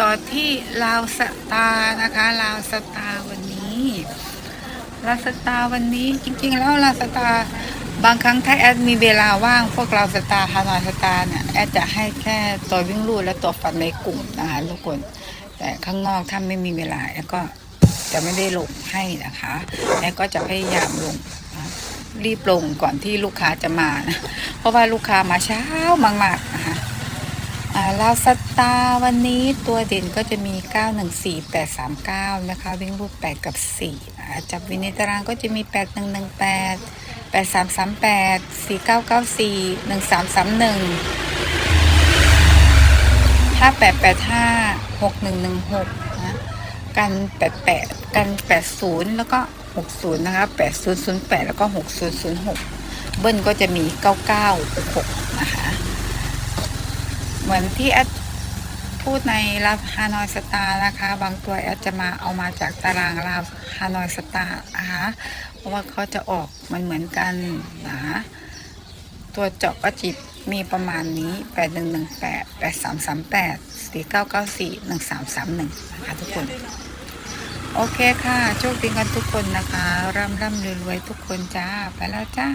ต่อที่ลาวสตานะคะลาวสตาวันนี้ลาวสตาวันนี้จริงๆ แล้วลาวสตาบางครั้งถ้าแอดมีเวลาว่างพวกเราสตาร์ฮานอยสตาร์เนี่ยแอดจะให้แค่ตัววิ่งลู่และตัวฝันในกลุ่มนะคะทุกคน แต่ข้างนอกถ้าไม่มีเวลาแอดก็จะไม่ได้ลงให้นะคะแอดก็จะพยายามลงรีบลงก่อนที่ลูกค้าจะมานะเพราะว่าลูกค้ามาเช้ามากๆนะคะ ลาวสตาร์วันนี้ตัวเด่นก็จะมี 914839 นะคะ วิ่งรูป 8 กับ 4 จับวินิตารางก็จะมี 8118 8338 4994 1331 5885 6116 นะ กัน 88 กัน 80 แล้วก็ 60 นะคะ 8008 แล้วก็ 6006 เบิ้ลก็จะมี 9966 เหมือนที่แอดพูดในลาฮานอยสตาร์นะคะ บางตัวแอดจะมาเอามาจากตารางลาฮานอยสตาร์นะคะเพราะว่าเขาจะออกมันเหมือนกันนะตัวเจาะก็จิบมีประมาณนี้ 8118 8338 4994 1331นะคะทุกคน โอเคค่ะ โชคดีกันทุกคนนะคะ ร่ำร่ำรวยๆทุกคนจ้า ไปแล้วจ้า